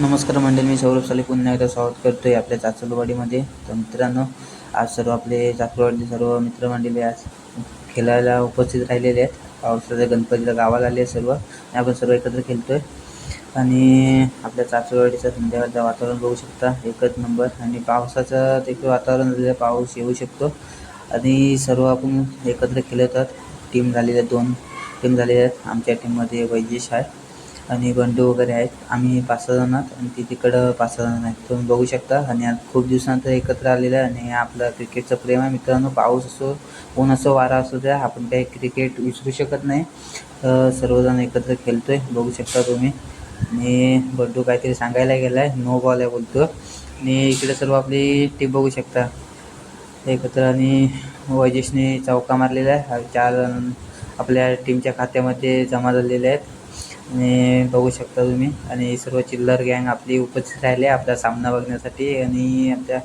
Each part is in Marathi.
नमस्कार मंडळी मी सौरभ साले. पुन्हा एकदा स्वागत करतोय आपल्या चाचलवाडीमध्ये तर मित्रांनो आज सर्व आपले चाचलवाडीचे सर्व मित्रमंडळी आज खेळायला उपस्थित राहिलेले आहेत. पावसाच्या गणपतीला गावाला आले आहेत सर्व. आपण सर्व एकत्र खेळतोय. आणि आपल्या चाचलवाडीचं संध्याकाळचं वातावरण बघू शकता. एकच नंबर. आणि पावसाचं देखील वातावरण झालेलं पाऊस येऊ शकतो. आणि सर्व आपण एकत्र खेळत आहोत. टीम झालेल्या दोन. टीम झालेल्या आहेत. आमच्या टीममध्ये वैजेश आहे. आणि बंडू वगैरे आहेत. आम्ही पाच सहा जण आहोत आणि ती तिकडं पाच सहा जण आहेत. तुम्ही बघू शकता. आणि आज खूप दिवसानंतर एकत्र आलेलं आहे आणि आपलं क्रिकेटचं प्रेम आहे. मित्रांनो पाऊस असो ऊन असो वारा असो द्या आपण काही क्रिकेट विसरू शकत नाही. तर सर्वजण एकत्र खेळतो आहे बघू शकता तुम्ही. आणि बड्डू काहीतरी सांगायला गेला आहे नो बॉल आहे बोलतो आणि इकडे सर्व आपली टीम बघू शकता. एकत्र आणि वैजेशने चौका मारलेला आहे. चार जण आपल्या टीमच्या खात्यामध्ये जमा झालेले आहेत. आणि बघू शकता तुम्ही. आणि सर्व चिल्लर गँग आपली उपस्थित राहिले आपला सामना बघण्यासाठी. आणि आपल्या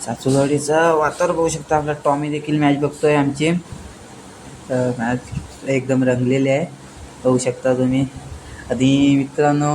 सासूरवाडीचा वातावरण बघू शकता. आपला टॉमी देखील मॅच बघतोय आमची. तर मॅच एकदम रंगलेली आहे. बघू शकता तुम्ही. आणि मित्रांनो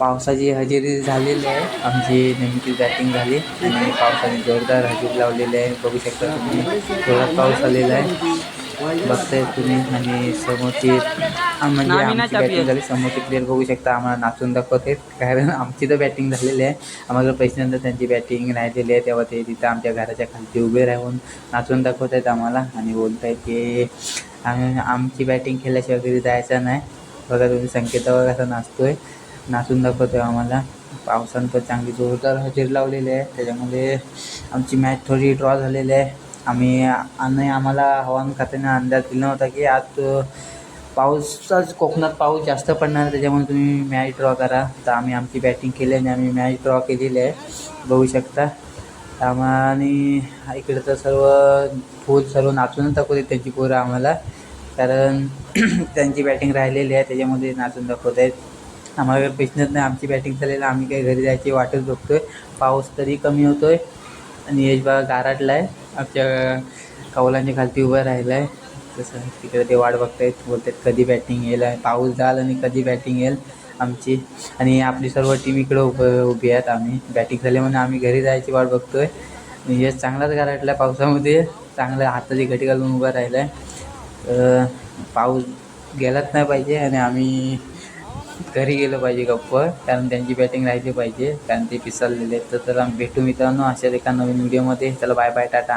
पावसाची हजेरी झालेली आहे. आमची नेमकी बॅटिंग झाली. आणि पावसाने जोरदार हजेरी लावलेली आहे. बघू शकता तुम्ही. जोरात पाऊस आलेला आहे. बघताय तुम्ही आणि समोरची म्हणजे आमची बॅटिंग झाली. समोरचे प्लेअर बघू शकता आम्हाला नाचून दाखवते. कारण आमची तर बॅटिंग झालेली आहे. आम्हाला पैसे नंतर त्यांची बॅटिंग राहिलेली आहे तेव्हा ते तिथं आमच्या घराच्या खालती उभे राहून नाचून दाखवत आहेत आम्हाला आणि बोलत आहेत की आम्ही आमची बॅटिंग खेळल्याशिवाय घरी जायचं नाही. बघा तुम्ही संकेतावर कसा नाचतोय. नाचून दाखवतोय आम्हाला. पावसानं पण चांगली जोरदार हजेरी लावलेली आहे. त्याच्यामुळे आमची मॅच थोडी ड्रॉ झालेली आहे. आम्ही आणि आम्हाला हवामान खात्याने अंदाज दिला होता की आज पाऊसचाच कोकणात पाऊस जास्त पडणार त्याच्यामुळे तुम्ही मॅच ड्रॉ करा. तर आम्ही आमची बॅटिंग केली आणि आम्ही मॅच ड्रॉ केलेली आहे. बघू शकता. आणि इकडे तर सर्व फूल सर्व नाचूनच दाखवते त्यांची पोरं आम्हाला. कारण त्यांची बॅटिंग राहिलेली आहे त्याच्यामध्ये नाचून दाखवत आहेत. आम्हाला काही पैसे नाही आमची बॅटिंग झालेली आम्ही काही घरी जायची वाटच बघतोय. पाऊस तरी कमी होतोय. आणि यश बघा गाराटला आहे आमच्या कौलांच्या खालती उभं राहिलं आहे तसं तिकडे ते वाट बघतायत बोलतात कधी बॅटिंग येईल पाऊस झाला आणि कधी बॅटिंग येईल आमची. आणि आपली सर्व टीम इकडं उभ उभी आहेत आम्ही. बॅटिंग झाली म्हणून आम्ही घरी जायची वाट बघतोय. आणि यश चांगलाच गारटला आहे पावसामध्ये. चांगलं हाताची घटी घालून उभा राहिला आहे पाऊस गेलाच नाही पाहिजे आणि आम्ही घरी गेलं पाहिजे गप्प कारण त्यांची बॅटिंग राहिली पाहिजे कारण ते पिसललेले तर चला भेटू मित्रांनो अशाच एका नवीन व्हिडिओमध्ये चला बाय बाय टाटा.